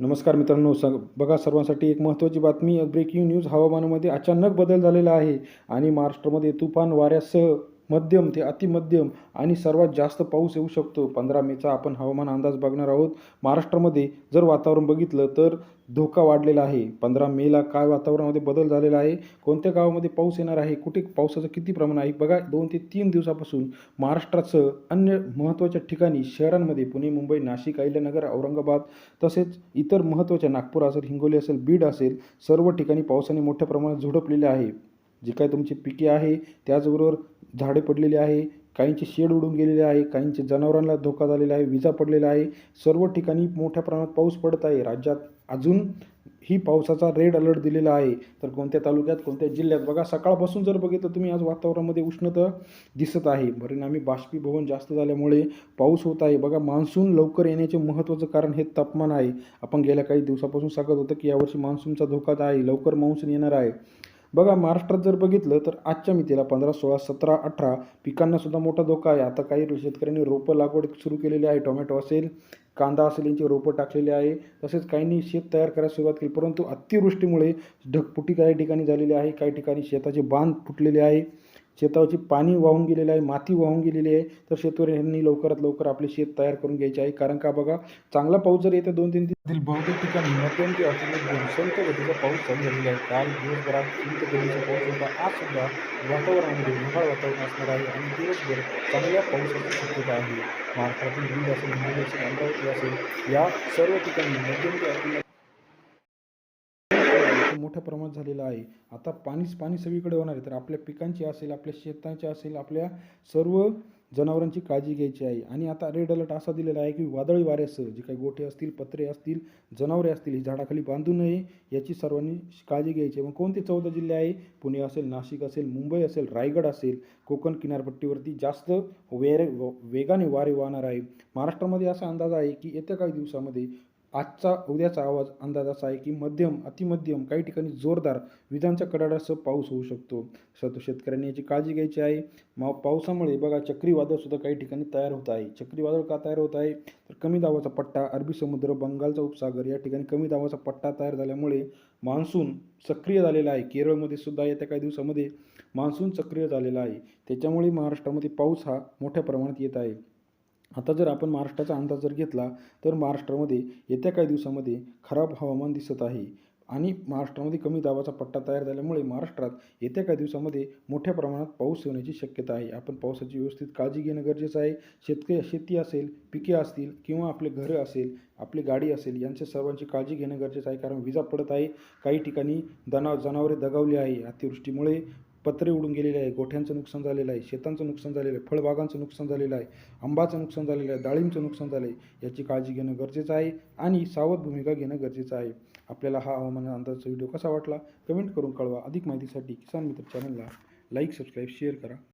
नमस्कार मित्रांनो स बघा सर्वांसाठी एक महत्त्वाची बातमी ब्रेकिंग न्यूज हवामानामध्ये अचानक बदल झालेला आहे आणि महाराष्ट्रामध्ये तुफान वाऱ्यासह मध्यम ते अतिमध्यम आणि सर्वात जास्त पाऊस येऊ शकतो. पंधरा मेचा आपण हवामान अंदाज बघणार आहोत. महाराष्ट्रामध्ये जर वातावरण बघितलं तर धोका वाढलेला आहे. पंधरा मेला काय वातावरणामध्ये बदल झालेला आहे? कोणत्या गावामध्ये पाऊस येणार आहे? कुठे पावसाचं किती प्रमाण आहे? बघा दोन ते तीन दिवसापासून महाराष्ट्रासह अन्य महत्त्वाच्या ठिकाणी शहरांमध्ये पुणे मुंबई नाशिक अहिल्यानगर औरंगाबाद तसेच इतर महत्त्वाच्या नागपूर असेल हिंगोली असेल बीड असेल सर्व ठिकाणी पावसाने मोठ्या प्रमाणात झोडपलेले आहे. जी काय तुमची पिके आहे त्याचबरोबर झाडे पडलेली आहे काहींचे शेड उडून गेलेले आहे काहींचे जनावरांना धोका झालेला आहे विजा पडलेला आहे. सर्व ठिकाणी मोठ्या प्रमाणात पाऊस पडत आहे. राज्यात अजून ही पावसाचा रेड अलर्ट दिलेला आहे. तर कोणत्या तालुक्यात कोणत्या जिल्ह्यात? बघा सकाळपासून जर बघितलं तुम्ही आज वातावरणामध्ये उष्णता दिसत आहे. परिणामी बाष्पीभवन जास्त झाल्यामुळे पाऊस होत आहे. बघा मान्सून लवकर येण्याचे महत्त्वाचं कारण हे तापमान आहे. आपण गेल्या काही दिवसापासून सांगत होतं की यावर्षी मान्सूनचा धोका आहे. लवकर मान्सून येणार आहे. बघा महाराष्ट्रात जर बघितलं तर आजच्या मितीला पंधरा सोळा सतरा अठरा पिकांनासुद्धा मोठा धोका आहे. आता काही शेतकऱ्यांनी रोपं लागवड सुरू केलेली आहे. टोमॅटो असेल कांदा असेल यांची रोपं टाकलेली आहे. तसेच काहींनी शेत तयार करायला सुरुवात केली परंतु अतिवृष्टीमुळे ढगफुटी काही ठिकाणी झालेली आहे. काही ठिकाणी शेताचे बांध फुटलेले आहे. शेतावरची पाणी वाहून गेलेलं आहे माती वाहून गेलेली आहे. तर शेतकऱ्यांनी लवकरात लवकर आपले शेत तयार करून घ्यायचे आहे. कारण का बघा चांगला पाऊस जर येत्या दोन तीन दिवसातील बहुतेक ठिकाणी मध्यम ते अतिमध्यम संत गतीचा पाऊस चालू झालेला आहे. काल दिवसभरात संत गतीचा पाऊस होता. आज सुद्धा वातावरणामध्ये ढगाळ वातावरण असणार आहे आणि दिवसभर चांगल्या पावसाची शक्यता आहे. महाराष्ट्रातील बीड असेल मुंबई असेल अमरावती असेल या सर्व ठिकाणी मध्यम ते अतिशय मोठ्या प्रमाणात झालेला आहे. आता पाणीच पाणी सगळीकडे होणार आहे. तर आपल्या पिकांची असेल आपल्या शेतांची असेल आपल्या सर्व जनावरांची काळजी घ्यायची आहे. आणि आता रेड अलर्ट असा दिलेला आहे की वादळी वाऱ्यासह जे काही गोठे असतील पत्रे असतील जनावरे असतील ही झाडाखाली बांधू नये याची सर्वांनी काळजी घ्यायची आहे. मग कोणते चौदा जिल्हे आहे? पुणे असेल नाशिक असेल मुंबई असेल रायगड असेल कोकण किनारपट्टीवरती जास्त वेरे वेगाने वारे वाहणार आहे. महाराष्ट्रामध्ये असा अंदाज आहे की येत्या काही दिवसामध्ये आजचा उद्याचा आवाज अंदाज असा आहे की मध्यम अतिमध्यम काही ठिकाणी जोरदार विजांच्या कडाडासह पाऊस होऊ शकतो. सतो शेतकऱ्यांनी याची काळजी घ्यायची आहे. मा पावसामुळे बघा चक्रीवादळसुद्धा काही ठिकाणी तयार होत आहे. चक्रीवादळ का तयार होत आहे? तर कमी दाबाचा पट्टा अरबी समुद्र बंगालचा उपसागर या ठिकाणी कमी दाबाचा पट्टा तयार झाल्यामुळे मान्सून सक्रिय झालेला आहे. केरळमध्ये सुद्धा येत्या काही दिवसामध्ये मान्सून सक्रिय झालेला आहे. त्याच्यामुळे महाराष्ट्रामध्ये पाऊस हा मोठ्या प्रमाणात येत आहे. आता जर आपण महाराष्ट्राचा अंदाज जर घेतला तर महाराष्ट्रामध्ये येत्या काही दिवसामध्ये खराब हवामान दिसत आहे. आणि महाराष्ट्रामध्ये कमी दाबाचा पट्टा तयार झाल्यामुळे महाराष्ट्रात येत्या काही दिवसामध्ये मोठ्या प्रमाणात पाऊस होण्याची शक्यता आहे. आपण पावसाची व्यवस्थित काळजी घेणं गरजेचं आहे. शेतकरी शेती असेल पिके असतील किंवा आपले घरं असेल आपली गाडी असेल यांच्या सर्वांची काळजी घेणं गरजेचं आहे. कारण विजा पडत आहे. काही ठिकाणी दना जनावरे दगावली आहे. अतिवृष्टीमुळे पत्रे उडून गेलेले आहे गोठ्यांचं नुकसान झालेलं आहे शेतांचं नुकसान झालेलं आहे फळबागांचं नुकसान झालेलं आहे आंबाचं नुकसान झालेलं आहे डाळिंबचं नुकसान झालं आहे याची काळजी घेणं गरजेचं आहे आणि सावध भूमिका घेणं गरजेचं आहे. आपल्याला हा हवामान अंदाजाचा व्हिडिओ कसा वाटला? कमेंट करून कळवा. अधिक माहितीसाठी किसान मित्र चॅनलला लाईक सबस्क्राईब शेअर करा.